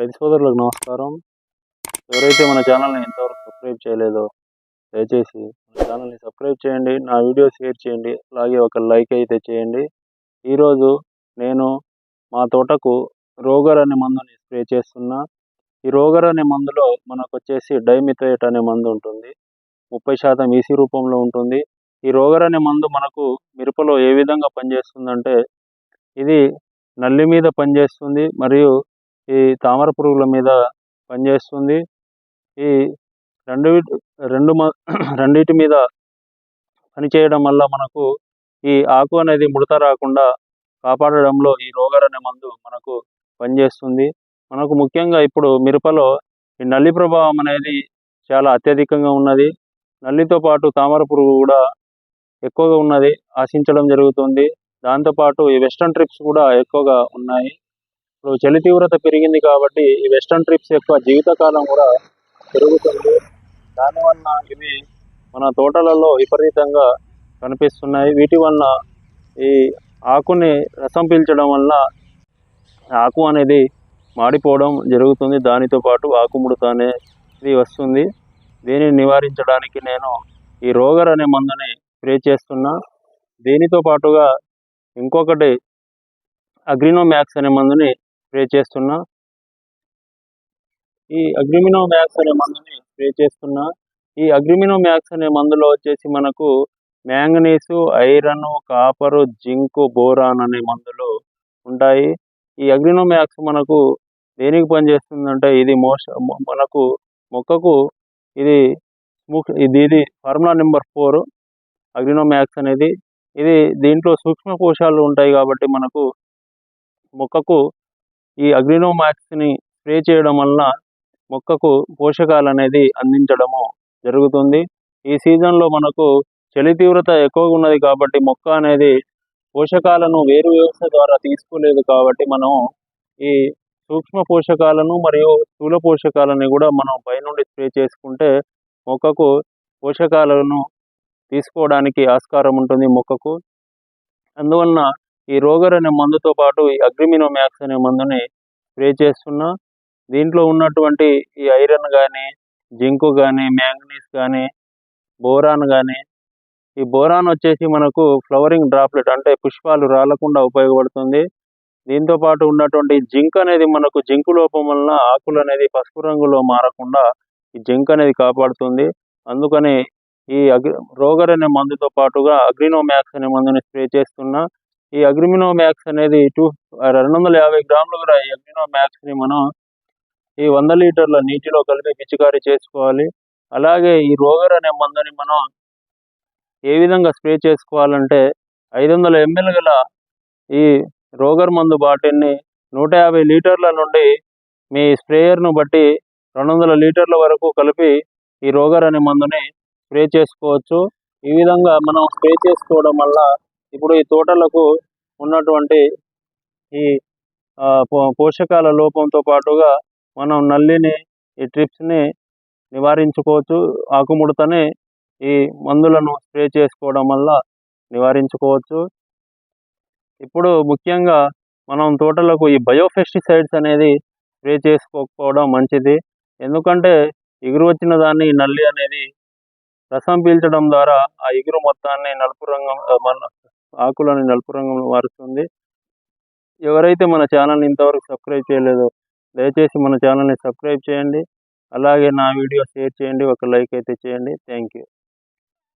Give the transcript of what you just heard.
రైతు సోదరులకు నమస్కారం. ఎవరైతే మన ఛానల్ని ఇంతవరకు సబ్స్క్రైబ్ చేయలేదో దయచేసి మన ఛానల్ని సబ్స్క్రైబ్ చేయండి నా వీడియో షేర్ చేయండి అలాగే ఒక లైక్ అయితే చేయండి. ఈరోజు నేను మా తోటకు రోగర్ అనే మందుని స్ప్రే చేస్తున్నా. ఈ రోగర్ అనే మందులో మనకు వచ్చేసి డైమిథేట్ అనే మందు ఉంటుంది. ముప్పై శాతం ఈసీ రూపంలో ఉంటుంది. ఈ రోగర్ అనే మందు మనకు మిరపలో ఏ విధంగా పనిచేస్తుందంటే ఇది నల్లి మీద పనిచేస్తుంది మరియు ఈ తామర పురుగుల మీద పనిచేస్తుంది. ఈ రెండు రెండు మ రెండిటి మీద పనిచేయడం వల్ల మనకు ఈ ఆకు అనేది ముడత రాకుండా కాపాడడంలో ఈ రోగర్ అనే మందు మనకు పనిచేస్తుంది. మనకు ముఖ్యంగా ఇప్పుడు మిరపలో ఈ నల్లి ప్రభావం అనేది చాలా అత్యధికంగా ఉన్నది. నల్లితో పాటు తామర పురుగు కూడా ఎక్కువగా ఉన్నది. ఆశించడం జరుగుతుంది. దాంతోపాటు ఈ వెస్టర్న్ ట్రిప్స్ కూడా ఎక్కువగా ఉన్నాయి. ఇప్పుడు చలి తీవ్రత పెరిగింది కాబట్టి ఈ వెస్టర్న్ ట్రిప్స్ యొక్క జీవితకాలం కూడా పెరుగుతుంది. దానివల్ల ఇవి మన తోటలలో విపరీతంగా కనిపిస్తున్నాయి. వీటి వల్ల ఈ ఆకుని రసం పీల్చడం వల్ల ఆకు అనేది మాడిపోవడం జరుగుతుంది. దానితో పాటు ఆకుముడత అనేది వస్తుంది. దీనిని నివారించడానికి నేను ఈ రోగర్ అనే మందుని స్ప్రే చేస్తున్నా. దీనితో పాటుగా ఇంకొకటి అగ్రినోమ్యాక్స్ అనే మందుని స్ప్రే చేస్తున్నా. ఈ అగ్రిమినో మ్యాక్స్ అనే మందుని స్ప్రే చేస్తున్నా. ఈ అగ్రిమినో మ్యాక్స్ అనే మందులో వచ్చేసి మనకు manganese iron copper zinc boron అనే మందులు ఉంటాయి. ఈ అగ్రినో మ్యాక్స్ మనకు దేనికి పనిచేస్తుందంటే ఇది మోస్ట్ మనకు మొక్కకు ఇది ఇది ఇది formula number four Agrino max అనేది. ఇది దీంట్లో సూక్ష్మ పోషాలు ఉంటాయి కాబట్టి మనకు మొక్కకు ఈ అగ్రినో మ్యాక్స్ని స్ప్రే చేయడం వల్ల మొక్కకు పోషకాలు అనేది అందించడము జరుగుతుంది. ఈ సీజన్లో మనకు చలి తీవ్రత ఎక్కువగా ఉన్నది కాబట్టి మొక్క అనేది పోషకాలను వేరు వ్యవస్థ ద్వారా తీసుకోలేదు కాబట్టి మనం ఈ సూక్ష్మ పోషకాలను మరియు స్థూల పోషకాలని కూడా మనం పైనుండి స్ప్రే చేసుకుంటే మొక్కకు పోషకాలను తీసుకోవడానికి ఆస్కారం ఉంటుంది మొక్కకు. అందువలన ఈ రోగర్ అనే మందుతో పాటు ఈ అగ్రిమినోమ్యాక్స్ అనే మందుని స్ప్రే చేస్తున్నా. దీంట్లో ఉన్నటువంటి ఈ ఐరన్ కానీ జింకు కానీ మ్యాంగనీస్ కానీ బోరాన్ కానీ ఈ బోరాన్ వచ్చేసి మనకు ఫ్లవరింగ్ డ్రాప్లెట్ అంటే పుష్పాలు రాలకుండా ఉపయోగపడుతుంది. దీంతో పాటు ఉన్నటువంటి జింక్ అనేది మనకు జింకు లోపం వలన ఆకులు అనేది పసుపు రంగులో మారకుండా ఈ జింక్ అనేది కాపాడుతుంది. అందుకని ఈ అగ్రి రోగర్ అనే మందుతో పాటుగా అగ్రినోమ్యాక్స్ అనే మందుని స్ప్రే చేస్తున్నా. ఈ అగ్రిమినో మ్యాక్స్ అనేది టూ రెండు వందల యాభై గ్రాములు కూడా ఈ అగ్రినో మ్యాక్స్ని మనం ఈ వంద లీటర్ల నీటిలో కలిపి పిచికారీ చేసుకోవాలి. అలాగే ఈ రోగర్ అనే మందుని మనం ఏ విధంగా స్ప్రే చేసుకోవాలంటే ఐదు వందల ఎంఎల్ గల ఈ రోగర్ మందు బాటిల్ని నూట యాభై లీటర్ల నుండి మీ స్ప్రేయర్ను బట్టి రెండు వందల లీటర్ల వరకు కలిపి ఈ రోగర్ అనే మందుని స్ప్రే చేసుకోవచ్చు. ఈ విధంగా మనం స్ప్రే చేసుకోవడం వల్ల ఇప్పుడు ఈ తోటలకు ఉన్నటువంటి ఈ పోషకాల లోపంతో పాటుగా మనం నల్లిని ఈ ట్రిప్స్ని నివారించుకోవచ్చు. ఆకుముడతని ఈ మందులను స్ప్రే చేసుకోవడం వల్ల నివారించుకోవచ్చు. ఇప్పుడు ముఖ్యంగా మనం తోటలకు ఈ బయోఫెస్టిసైడ్స్ అనేది స్ప్రే చేసుకోకపోవడం మంచిది. ఎందుకంటే ఎగురు వచ్చిన దాన్ని నల్లి అనేది రసం పీల్చడం ద్వారా ఆ ఎగురు మొత్తాన్ని నలుపు రంగం మన ఆకులని నలుపు రంగంలో మారుస్తుంది. ఎవరైతే మన ఛానల్ని ఇంతవరకు సబ్స్క్రైబ్ చేయలేదో దయచేసి మన ఛానల్ని సబ్స్క్రైబ్ చేయండి. అలాగే నా వీడియో షేర్ చేయండి. ఒక లైక్ అయితే చేయండి. Thank you.